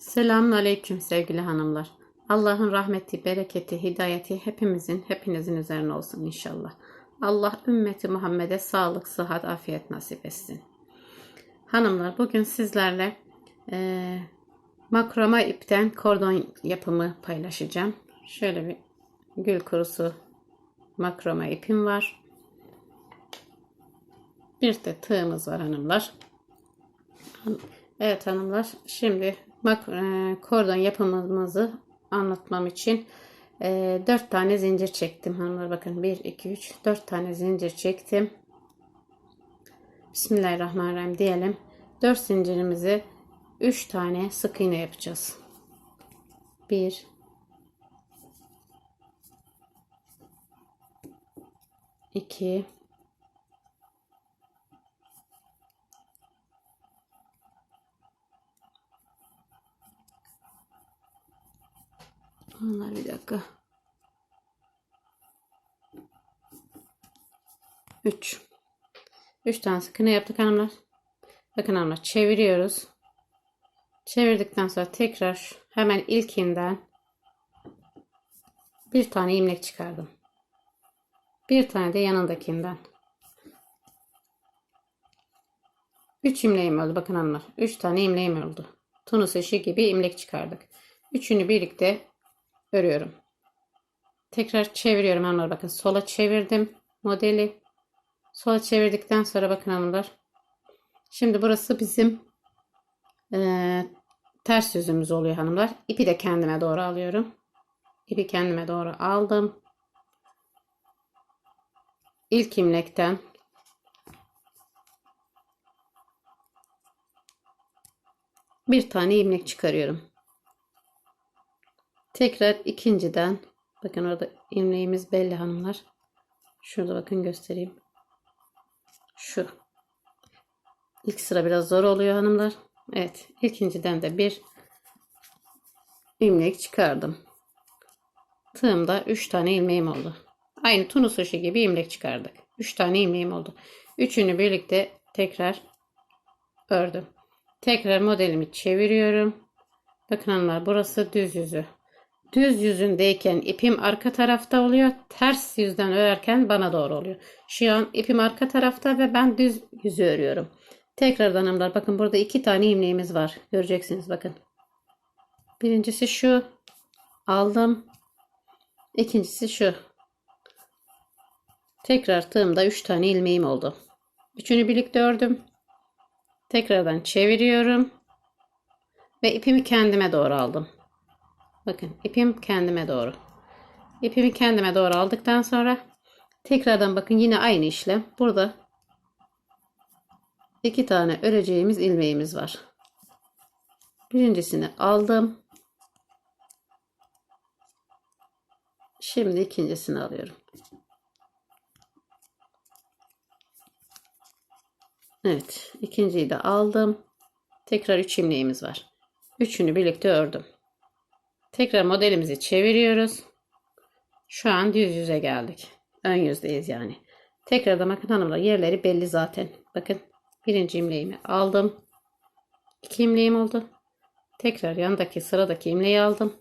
Selamun Aleyküm sevgili hanımlar. Allah'ın rahmeti, bereketi, hidayeti hepimizin, hepinizin üzerine olsun inşallah. Allah ümmeti Muhammed'e sağlık, sıhhat, afiyet nasip etsin. Hanımlar bugün sizlerle eee makroma ipten kordon yapımı paylaşacağım. Şöyle bir gül kurusu makroma ipim var. Bir de tığımız var hanımlar. Evet hanımlar şimdi bak e, kordon yapımımızı anlatmam için e, 4 tane zincir çektim hanımlar. Bakın 1 2 3 4 tane zincir çektim. Bismillahirrahmanirrahim diyelim. 4 zincirimizi 3 tane sık iğne yapacağız. 1 2 Onlar bir dakika. 3 3 tane sık iğne yaptık hanımlar. Bakın hanımlar çeviriyoruz. Çevirdikten sonra tekrar hemen ilkinden bir tane ilmek çıkardım. Bir tane de yanındakinden. 3 imleğim oldu. Bakın hanımlar. 3 tane imleğim oldu. Tunus işi gibi imlek çıkardık. Üçünü birlikte örüyorum. Tekrar çeviriyorum hanımlar. Bakın sola çevirdim modeli. Sola çevirdikten sonra bakın hanımlar. Şimdi burası bizim e, ters yüzümüz oluyor hanımlar. İpi de kendime doğru alıyorum. İpi kendime doğru aldım. İlk imlekten bir tane ilmek çıkarıyorum. Tekrar ikinciden bakın orada ilmeğimiz belli hanımlar. Şurada bakın göstereyim. Şu. İlk sıra biraz zor oluyor hanımlar. Evet. ikinciden de bir ilmek çıkardım. Tığımda 3 tane ilmeğim oldu. Aynı tunus işi gibi ilmek çıkardık. 3 tane ilmeğim oldu. Üçünü birlikte tekrar ördüm. Tekrar modelimi çeviriyorum. Bakın hanımlar burası düz yüzü. Düz yüzündeyken ipim arka tarafta oluyor. Ters yüzden örerken bana doğru oluyor. Şu an ipim arka tarafta ve ben düz yüzü örüyorum. Tekrardan hanımlar bakın burada iki tane ilmeğimiz var. Göreceksiniz bakın. Birincisi şu. Aldım. İkincisi şu. Tekrar tığımda 3 tane ilmeğim oldu. Üçünü birlikte ördüm. Tekrardan çeviriyorum. Ve ipimi kendime doğru aldım. Bakın ipim kendime doğru. İpimi kendime doğru aldıktan sonra tekrardan bakın yine aynı işlem. Burada iki tane öreceğimiz ilmeğimiz var. Birincisini aldım. Şimdi ikincisini alıyorum. Evet, ikinciyi de aldım. Tekrar üç ilmeğimiz var. Üçünü birlikte ördüm. Tekrar modelimizi çeviriyoruz. Şu an düz yüze geldik. Ön yüzdeyiz yani. Tekrardan bakın hanımlar yerleri belli zaten. Bakın birinci imleğimi aldım. İki imleğim oldu. Tekrar yanındaki sıradaki imleği aldım.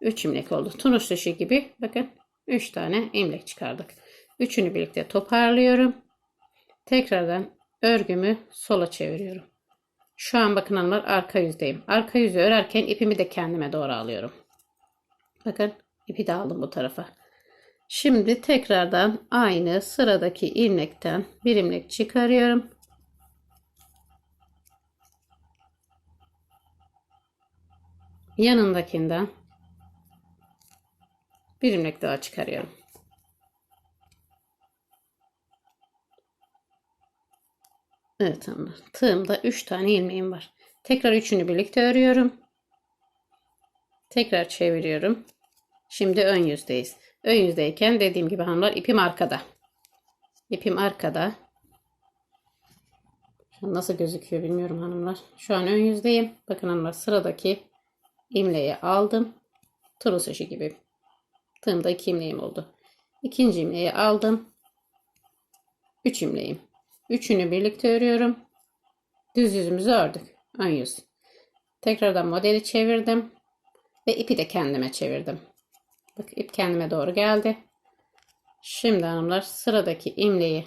Üç imlek oldu. Tunuş dışı gibi bakın üç tane imlek çıkardık. Üçünü birlikte toparlıyorum. Tekrardan örgümü sola çeviriyorum. Şu an bakın hanımlar arka yüzdeyim. Arka yüzü örerken ipimi de kendime doğru alıyorum. Bakın ipi de aldım bu tarafa. Şimdi tekrardan aynı sıradaki ilmekten bir ilmek çıkarıyorum. Yanındakinden bir ilmek daha çıkarıyorum. Evet hanımlar. Tığımda 3 tane ilmeğim var. Tekrar üçünü birlikte örüyorum. Tekrar çeviriyorum. Şimdi ön yüzdeyiz. Ön yüzdeyken dediğim gibi hanımlar ipim arkada. İpim arkada. Nasıl gözüküyor bilmiyorum hanımlar. Şu an ön yüzdeyim. Bakın hanımlar sıradaki imleği aldım. Turus işi gibi. Tığımda iki imleğim oldu. İkinci imleği aldım. Üç imleğim. Üçünü birlikte örüyorum. Düz yüzümüzü ördük. Ön yüz. Tekrardan modeli çevirdim. Ve ipi de kendime çevirdim. Bak ip kendime doğru geldi. Şimdi hanımlar sıradaki imleği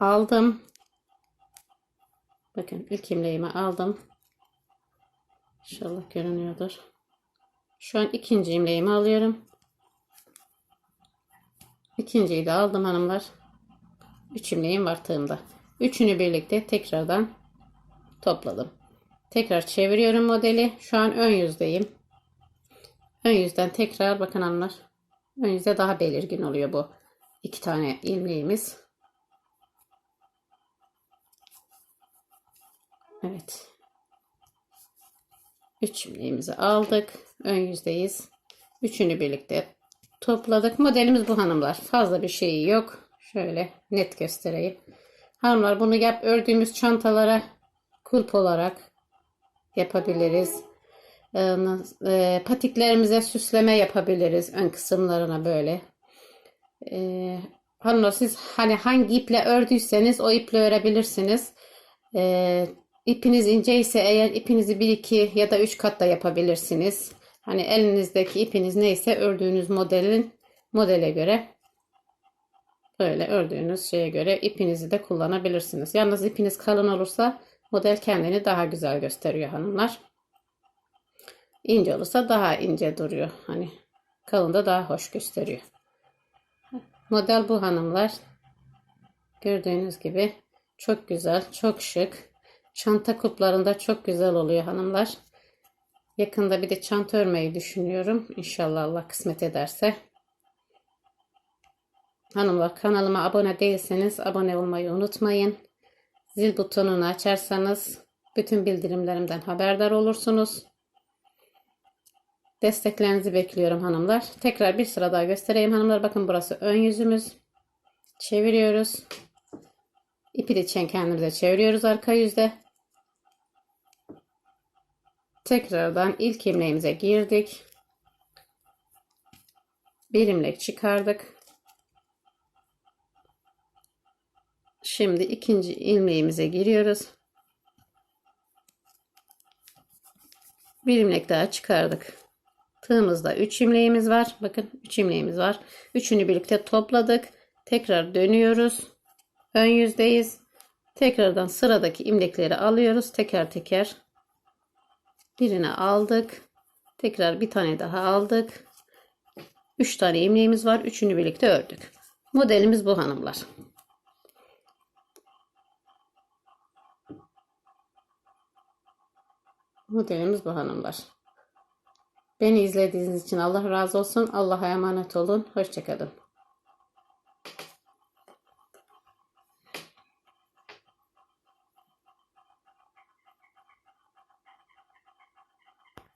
aldım. Bakın ilk imleğimi aldım. İnşallah görünüyordur. Şu an ikinci imleğimi alıyorum. İkinciyi de aldım hanımlar. Üç imleğim var tığımda. Üçünü birlikte tekrardan topladım. Tekrar çeviriyorum modeli. Şu an ön yüzdeyim. Ön yüzden tekrar bakın hanımlar. Ön yüzde daha belirgin oluyor bu. iki tane ilmeğimiz. Evet. Üç ilmeğimizi aldık. Ön yüzdeyiz. Üçünü birlikte topladık. Modelimiz bu hanımlar. Fazla bir şeyi yok. Şöyle net göstereyim. Hanımlar bunu yap ördüğümüz çantalara kulp olarak yapabiliriz. Ee, e, patiklerimize süsleme yapabiliriz ön kısımlarına böyle. Ee, hanımlar siz hani hangi iple ördüyseniz o iple örebilirsiniz. Ee, ipiniz ince ise eğer ipinizi bir iki ya da üç kat da yapabilirsiniz. Hani elinizdeki ipiniz neyse ördüğünüz modelin modele göre böyle ördüğünüz şeye göre ipinizi de kullanabilirsiniz. Yalnız ipiniz kalın olursa model kendini daha güzel gösteriyor hanımlar. İnce olursa daha ince duruyor. Hani kalın da daha hoş gösteriyor. Model bu hanımlar. Gördüğünüz gibi çok güzel, çok şık. Çanta kuplarında çok güzel oluyor hanımlar. Yakında bir de çanta örmeyi düşünüyorum. İnşallah Allah kısmet ederse. Hanımlar kanalıma abone değilseniz abone olmayı unutmayın. Zil butonunu açarsanız bütün bildirimlerimden haberdar olursunuz. Desteklerinizi bekliyorum hanımlar. Tekrar bir sıra daha göstereyim hanımlar. Bakın burası ön yüzümüz. Çeviriyoruz. İpi de kendimize çeviriyoruz arka yüzde. Tekrardan ilk ilmeğimize girdik. Bir ilmek çıkardık. Şimdi ikinci ilmeğimize giriyoruz. Bir ilmek daha çıkardık. Tığımızda 3 ilmeğimiz var. Bakın 3 ilmeğimiz var. Üçünü birlikte topladık. Tekrar dönüyoruz. Ön yüzdeyiz. Tekrardan sıradaki ilmekleri alıyoruz. Teker teker. Birini aldık. Tekrar bir tane daha aldık. 3 tane ilmeğimiz var. Üçünü birlikte ördük. Modelimiz bu hanımlar. Modelimiz bu hanımlar. Beni izlediğiniz için Allah razı olsun. Allah'a emanet olun. Hoşçakalın.